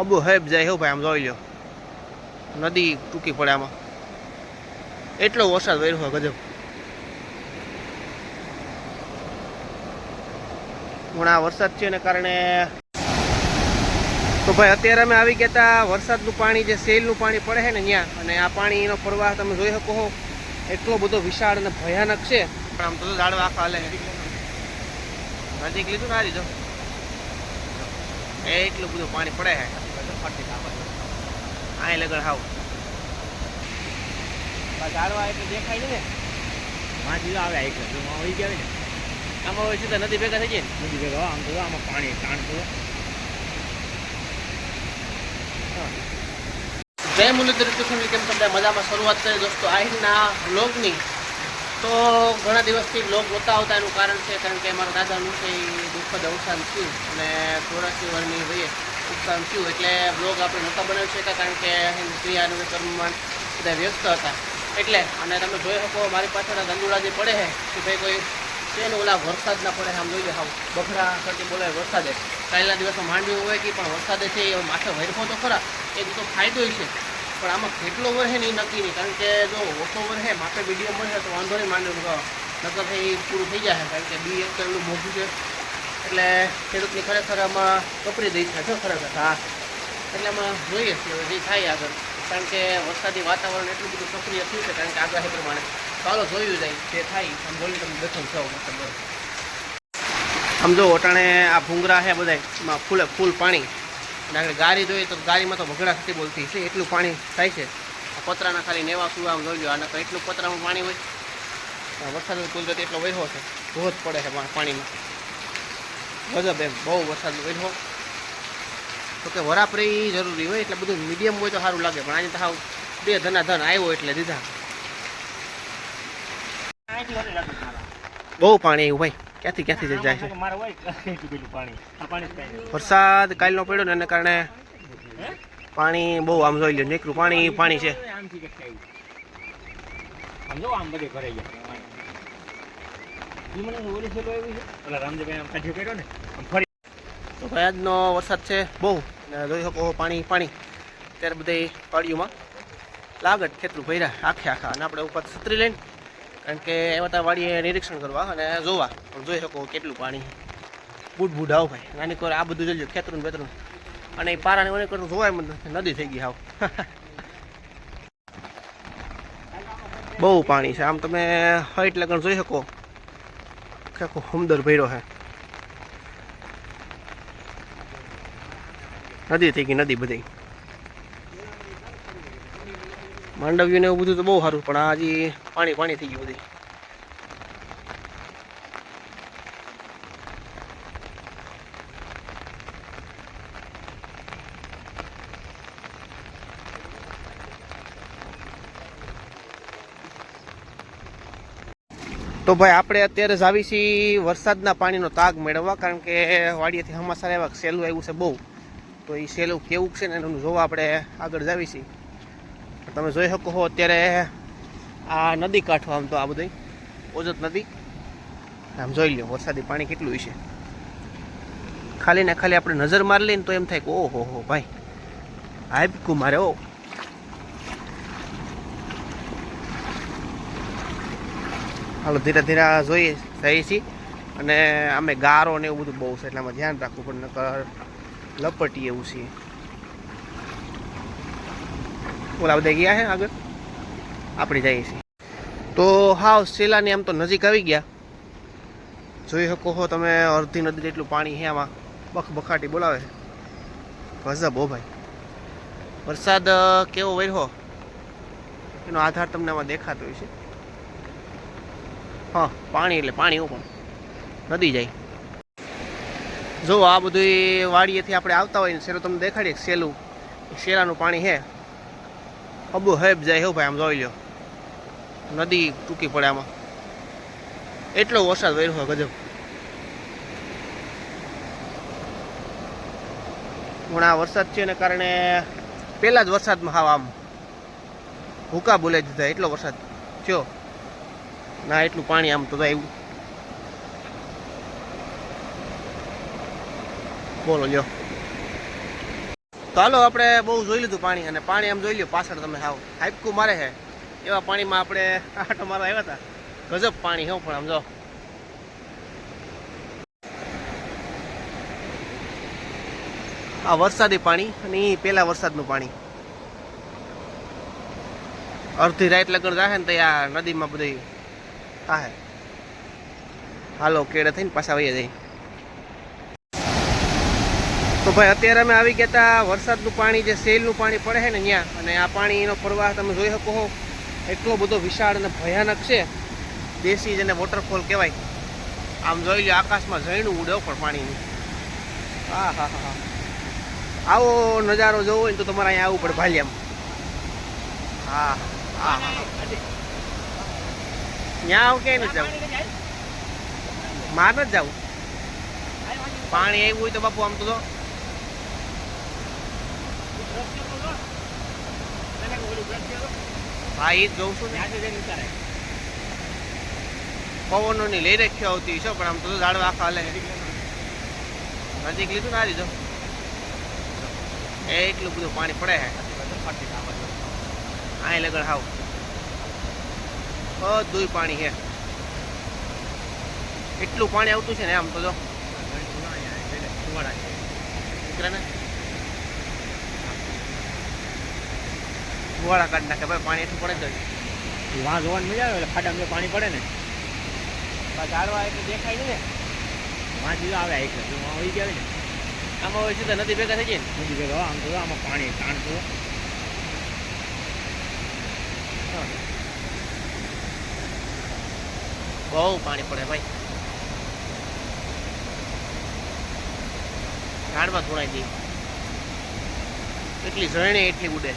અબુ હેબ જાય હો ભાઈ, આમ જોઈ લ્યો. નદી ટૂંકી પડે આમાં. એટલો વરસાદ ગજબ. હમણાં વરસાદ છે એના કારણે તો ભાઈ અત્યારે અમે આવી ગયા હતા વરસાદનું પાણી, જે સેલનું પાણી પડે છે ને ત્યાં, અને આ પાણીનો પ્રવાહ તમે જોઈ શકો છો. એટલો બધો વિશાળ અને ભયાનક છે. પણ આમ તો ઝાડવા આખા હાલે નજીક લીધું ને આ લીધો. એટલું બધું પાણી પડે છે આ લગન હાવ. ઝાડવા એટલે દેખાય ને. માંથી આવે એક ગયા ને. આમાં હોય સીધા નદી ભેગા થઈ જાય ને. નદી ભેગા આમ તો આમાં પાણી તાણ તો. જય મુરલીધર કૃષ્ણ કેમ તમને મજામાં શરૂઆત કરી? દોસ્તો આજના વ્લોગની તો ઘણા દિવસથી વ્લોગ જોતા આવતા એનું કારણ છે, કારણ કે મારા દાદાનું છે એ દુઃખદ અવસાન થયું અને ચોરાસી વર્ષની વયે નુકસાન થયું. એટલે વ્લોગ આપણે નહોતા બનાવી શક્યા, કારણ કે ક્રિયાનું કર્મમાં બધા વ્યસ્ત હતા. એટલે, અને તમે જોઈ શકો મારી પાસેના ગંદુડા જે પડે છે કે ભાઈ કોઈ છે ઓલા વરસાદ ના પડે આમ જોઈ લે બખરા કરતી બોલે વરસાદે. કાલના દિવસમાં માંડવી હોય કે પણ વરસાદે છે, એ માથે વૈરફો તો ખરા. એ તો ફાયદો છે. પણ આમાં કેટલો વરસે નહીં નક્કી નહીં. કારણ કે જો ઓછો વરસે માથે મીડિયમ વરસે તો વાંધો નહીં માંડવી નકર એ પૂરું થઈ જાય. કારણ કે બી એક એટલું મોઘું છે. એટલે ખેડૂતની ખરેખર આમાં કપરી દઈ થાય છે ખરેખર. હા. એટલે આમાં જોઈએ છીએ હવે જે થાય આગળ. કારણ કે વરસાદી વાતાવરણ એટલું બધું સક્રિય થયું છે કારણ કે આગાહી પ્રમાણે. ચાલો જોયું જાય જે થાય. આમ બોલી તમે દર્શન થયો મતલબ. આમ જો ઓટાણે આ ભૂંગરા છે બધા ફૂલે ફૂલ પાણી. અને આગળ ગાડી જોઈએ તો ગાડીમાં તો વગડા થતી બોલતી છે એટલું પાણી થાય છે. આ પતરાના ખાલી નેવા સુવા આમ જોઈ લો આના તો એટલું પતરામાં પાણી હોય. વરસાદ કુદરત એટલો વહેવો છે ધોધ પડે છે પાણીમાં. ગજબ એમ બહુ વરસાદ વહેવો તો કે વરાપરી જરૂરી હોય એટલે બધું મીડિયમ હોય તો સારું લાગે પણ આજે તો સાવ બે ધના ધન આવ્યો એટલે દીધા. બહુ પાણી એવું ભાઈ. ક્યાંથી ક્યાંથી જાય છે. વરસાદ કાલનો પડ્યો ને એને કારણે પાણી બહુ આમ જોઈ લે નીકળું પાણી પાણી છે. તો ભાઈ આજનો વરસાદ છે બહુ. ને જોઈ શકો પાણી પાણી. ત્યારે બધે વાડીઓમાં લાગત ખેતરું ભર્યા આખે આખા. અને આપણે ઉપર છત્રી લઈને કારણ કે એમાં ત્યાં વાડીએ નિરીક્ષણ કરવા અને જોવા. પણ જોઈ શકો કેટલું પાણી. બુડ બુડ આવ ભાઈ. નાની કોર આ બધું લો ખેતરું બેતરું અને એ પારાને ઓને કરતું જોવાય મને નદી થઈ ગઈ હાવ. બહુ પાણી છે. આમ તમે હાઈટ લગન જોઈ શકો. આખો હમદર ભર્યો છે. નદી થઈ ગઈ, નદી બધી. માંડવ્યું ને એવું બધું તો બહુ સારું, પણ આ હજી પાણી પાણી થઈ ગયું બધી. તો ભાઈ, આપણે અત્યારે જ આવી છીએ વરસાદના પાણીનો તાગ મેળવવા, કારણ કે વાડીએથી હમાસાર એવા સહેલું આવ્યું છે બહુ. તો એ સહેલું કેવું છે ને એનું જોવા આપણે આગળ જાવી છીએ. તમે જોઈ શકો છો અત્યારે આ નદી કાંઠો આમ તો આ બધી ઓજત નદી. આમ જોઈ લો વરસાદી પાણી કેટલું છે ખાલી ને ખાલી આપણે નજર મારી લઈએ ને તો એમ થાય કે, ઓહો હો, ભાઈ હાઈપકું મારે, ઓ. હાલો, ધીરે ધીરે જોઈએ જઈએ છીએ અને અમે ગારો ને એવું બધું બહુ છે, એટલે અમે ધ્યાન રાખવું પણ નકર લપટી એવું છે. ઓલા ગયા છે આગળ. આપણે જઈએ છીએ. તો હાવ શેલાની આમ તો નજીક આવી ગયા. જોઈ શકો છો તમે અડધી નદી જેટલું પાણી છે આમાં. બખ બખાટી બોલાવે ગજબ હો ભાઈ. વરસાદ કેવો વર્યો એનો આધાર તમને આમાં દેખાતો હોય છે હા, પાણી એટલે પાણી પણ. નદી જાય. જો આ બધી વાડીએથી આપણે આવતા હોય ને શેરો તમને દેખાડીએ શેલું. શેરાનું પાણી છે. અબુ હેબ જાય હો ભાઈ, આમ જોઈ લ્યો. નદી ટૂંકી પડે આમાં. એટલો વરસાદ વર્યો હોય ગજબ. આ વરસાદ છે એને કારણે પહેલાં જ વરસાદમાં હાવ આમ ભૂકા બોલાઈ દીધા, એટલો વરસાદ થયો. ના, એટલું પાણી આમ તો આવ્યું. બોલો, લ્યો. તો હાલો, આપણે બહુ જોઈ લીધું પાણી અને પાણી આમ જોઈ લ્યો, પાછળ તમે હાવ હાઈપકું મારે છે. એવા પાણીમાં આપણે આટો મારવા આવ્યા હતા. ગજબ પાણી હો, પણ આમ જો. આ વરસાદી પાણી અને એ પહેલાં વરસાદનું પાણી. અડધી રાઈટ લગ્ન રાખે ને તો આ નદીમાં બધી થાય હાલો, કેળે થઈને પાછા વહી જાય. તો ભાઈ, અત્યારે અમે આવી ગયા હતા વરસાદનું પાણી, જે સેલનું પાણી પડે છે ને ત્યાં, અને આ પાણીનો પ્રવાહ તમે જોઈ શકો છો. એટલો બધો વિશાળ અને ભયાનક છે. દેશી જેને વોટરફોલ કહેવાય. આમ જોઈ લો આકાશમાં ઝરણું ઉડે પણ પાણીનું. હા હા હા આવો નજારો જોવો હોય ને તો તમારે અહીંયા આવવું પડે ભાલિયામાં. હા હા હા. ત્યાં આવું ક્યાંય નથી જવું. માર નથી જવું. પાણી આવ્યું હોય તો બાપુ, આમ તો જો. હા એ જ જોઉં છું પવનો ની લઈ રાખ્યો આવતી છો પણ આમ તો ઝાડવા આખા હાલે. નજીક લીધું ના લીધો. એ એટલું બધું પાણી પડે છે અહીં લગડ હાવ. બધું પાણી છે એટલું પાણી આવતું છે ને આમ તો જો. દીકરાને? ફુવાડા કાઢી નાખે ભાઈ પાણી એટલું પડે નહીં. વાં જોવાની મજા આવે એટલે ખાડામાં પાણી પડે ને. ઝાડવા એટલે દેખાય ને. વાં જીવ આવે એક વાં હોઈ ગયા ને. આમાં હોય સીધા નદી ભેગા થઈ જાય ને. નદી ભેગા આમ તો આમાં પાણી તાણ તો. બહુ પાણી પડે ભાઈ. ઝાડમાં ધોણાઈ દે એટલી ઝરણી એટલી ઉડે.